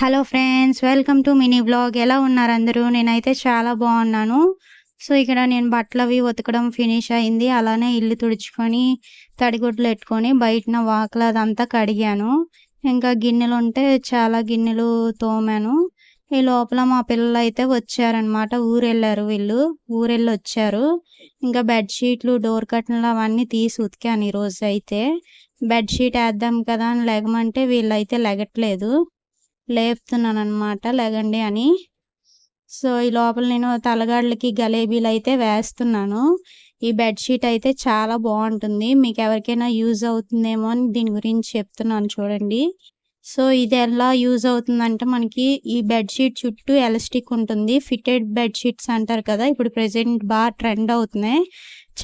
Hello friends welcome to mini blog ఎలా ఉన్నారు అందరూ? నేనైతే చాలా బాగున్నాను. సో ఇక్కడ నేను బట్టలు అవి ఉతకడం ఫినిష్ అయింది. అలానే ఇల్లు తుడుచుకొని తడిగుడ్లు పెట్టుకొని బయటన వాకలు అదంతా కడిగాను. ఇంకా గిన్నెలు ఉంటే చాలా గిన్నెలు తోమాను. ఈ లోపల మా పిల్లలు అయితే వచ్చారనమాట ఊరెళ్ళారు వీళ్ళు. ఊరెళ్ళి వచ్చారు. ఇంకా బెడ్షీట్లు డోర్ కట్టన్లు అవన్నీ తీసి ఉతికాను ఈరోజు అయితే బెడ్షీట్ వేద్దాం కదా అని లెగమంటే వీళ్ళైతే లెగట్లేదు. లేపుతున్నాను అనమాట లేగండి అని. సో ఈ లోపల నేను తలగాళ్ళకి గలేబీలు అయితే వేస్తున్నాను. ఈ బెడ్షీట్ అయితే చాలా బాగుంటుంది. మీకు ఎవరికైనా యూజ్ అవుతుందేమో అని దీని గురించి చెప్తున్నాను చూడండి. సో ఇది ఎలా యూజ్ అవుతుందంటే మనకి ఈ బెడ్షీట్ చుట్టూ ఎలాస్టిక్ ఉంటుంది. ఫిటెడ్ బెడ్షీట్స్ అంటారు కదా ఇప్పుడు ప్రెసెంట్ బాగా ట్రెండ్ అవుతున్నాయి.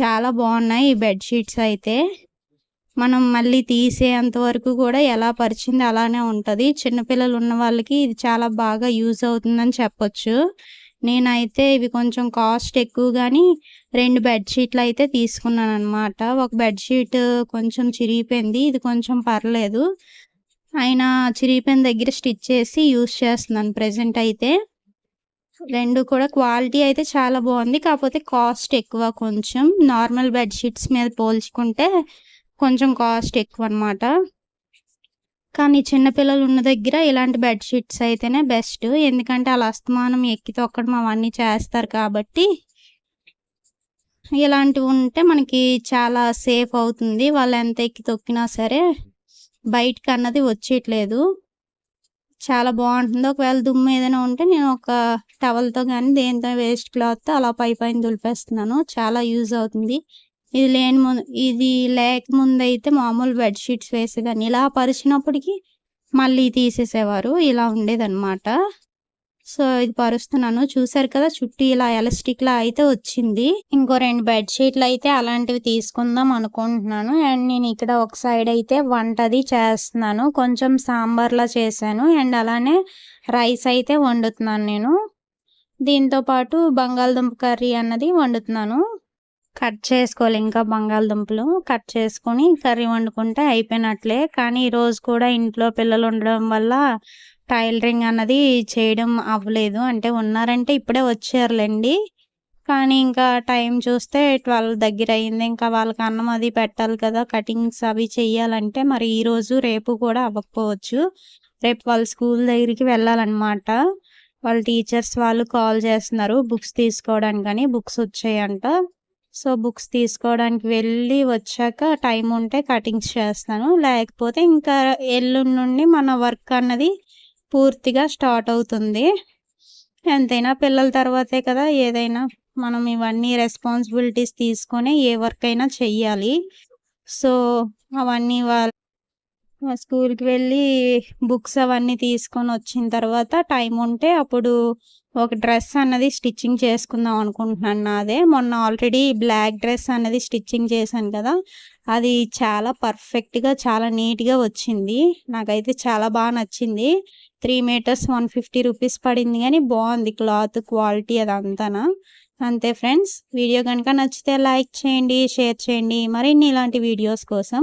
చాలా బాగున్నాయి ఈ బెడ్షీట్స్ అయితే. మనం మళ్ళీ తీసేంత వరకు కూడా ఎలా పరిచింది అలానే ఉంటుంది. చిన్నపిల్లలు ఉన్న వాళ్ళకి ఇది చాలా బాగా యూజ్ అవుతుందని చెప్పొచ్చు. నేనైతే ఇవి కొంచెం కాస్ట్ ఎక్కువ కానీ రెండు బెడ్షీట్లు అయితే తీసుకున్నాను అనమాట ఒక బెడ్షీట్ కొంచెం చిరిగిపోయింది ఇది కొంచెం పర్లేదు. అయినా చిరిగిపోయిన దగ్గర స్టిచ్ చేసి యూస్ చేస్తున్నాను ప్రజెంట్ అయితే. రెండు కూడా క్వాలిటీ అయితే చాలా బాగుంది కాకపోతే కాస్ట్ ఎక్కువ కొంచెం. నార్మల్ బెడ్షీట్స్ మీద పోల్చుకుంటే కొంచెం కాస్ట్ ఎక్కువ అనమాట కానీ చిన్నపిల్లలు ఉన్న దగ్గర ఇలాంటి బెడ్షీట్స్ అయితేనే బెస్ట్ ఎందుకంటే అలా అస్తమానం ఎక్కి తొక్కడం అవన్నీ చేస్తారు కాబట్టి ఇలాంటివి ఉంటే మనకి చాలా సేఫ్ అవుతుంది. వాళ్ళు ఎంత ఎక్కి తొక్కినా సరే బయటకు అన్నది వచ్చేయట్లేదు. చాలా బాగుంటుంది. ఒకవేళ దుమ్ము ఏదైనా ఉంటే నేను ఒక టవల్తో కానీ దేనితో వేస్ట్ క్లాత్తో అలా పై పైన దులిపేస్తున్నాను. చాలా యూజ్ అవుతుంది. ఇది లేని ముందు ఇది లేక ముందు అయితే మామూలు బెడ్షీట్స్ వేసేదాన్ని ఇలా పరిచినప్పటికీ మళ్ళీ తీసేసేవారు. ఇలా ఉండేదన్నమాట. సో ఇది పరుస్తున్నాను. చూసారు కదా చుట్టూ ఇలా ఎలాస్టిక్లా అయితే వచ్చింది. ఇంకో రెండు బెడ్షీట్లు అయితే అలాంటివి తీసుకుందాం అనుకుంటున్నాను. అండ్ నేను ఇక్కడ ఒక సైడ్ అయితే వంటది చేస్తున్నాను. కొంచెం సాంబార్లా చేశాను. అండ్ అలానే రైస్ అయితే వండుతున్నాను నేను. దీంతో పాటు బంగాళదుంప కర్రీ అన్నది వండుతున్నాను. కట్ చేసుకోవాలి. ఇంకా బంగాళదుంపలు కట్ చేసుకొని కర్రీ వండుకుంటే అయిపోయినట్లే. కానీ ఈరోజు కూడా ఇంట్లో పిల్లలు ఉండడం వల్ల టైలరింగ్ అన్నది చేయడం అవ్వలేదు. అంటే ఉన్నారంటే ఇప్పుడే వచ్చారులేండి. కానీ ఇంకా టైం చూస్తే ట్వెల్వ్ దగ్గర అయింది. ఇంకా వాళ్ళకి అన్నం అది పెట్టాలి కదా. కటింగ్స్ అవి చెయ్యాలంటే మరి ఈరోజు రేపు కూడా అవ్వకపోవచ్చు. రేపు వాళ్ళ స్కూల్ దగ్గరికి వెళ్ళాలన్నమాట. వాళ్ళ టీచర్స్ వాళ్ళు కాల్ చేస్తున్నారు. బుక్స్ తీసుకోవడానికి బుక్స్ వచ్చాయంట. సో బుక్స్ తీసుకోవడానికి వెళ్ళి వచ్చాక టైం ఉంటే కటింగ్స్ చేస్తాను. లేకపోతే ఇంకా ఎల్లుండి నుండి మన వర్క్ అన్నది పూర్తిగా స్టార్ట్ అవుతుంది. ఎంతైనా పిల్లల తర్వాతే కదా ఏదైనా మనం ఇవన్నీ రెస్పాన్సిబిలిటీస్ తీసుకొని ఏ వర్క్ అయినా చెయ్యాలి. సో అవన్నీ వాళ్ళ స్కూల్కి వెళ్ళి బుక్స్ అవన్నీ తీసుకొని వచ్చిన తర్వాత టైం ఉంటే అప్పుడు ఒక డ్రెస్ అన్నది స్టిచ్చింగ్ చేసుకుందాం అనుకుంటున్నాను నాదే. మొన్న ఆల్రెడీ బ్లాక్ డ్రెస్ అన్నది స్టిచ్చింగ్ చేశాను కదా అది చాలా పర్ఫెక్ట్గా చాలా నీట్గా వచ్చింది. నాకైతే చాలా బాగా నచ్చింది. Three metres one fifty rupees పడింది కానీ బాగుంది క్లాత్ క్వాలిటీ అదంతా అంతే ఫ్రెండ్స్ వీడియో కనుక నచ్చితే లైక్ చేయండి షేర్ చేయండి. మరిన్ని ఇలాంటి వీడియోస్ కోసం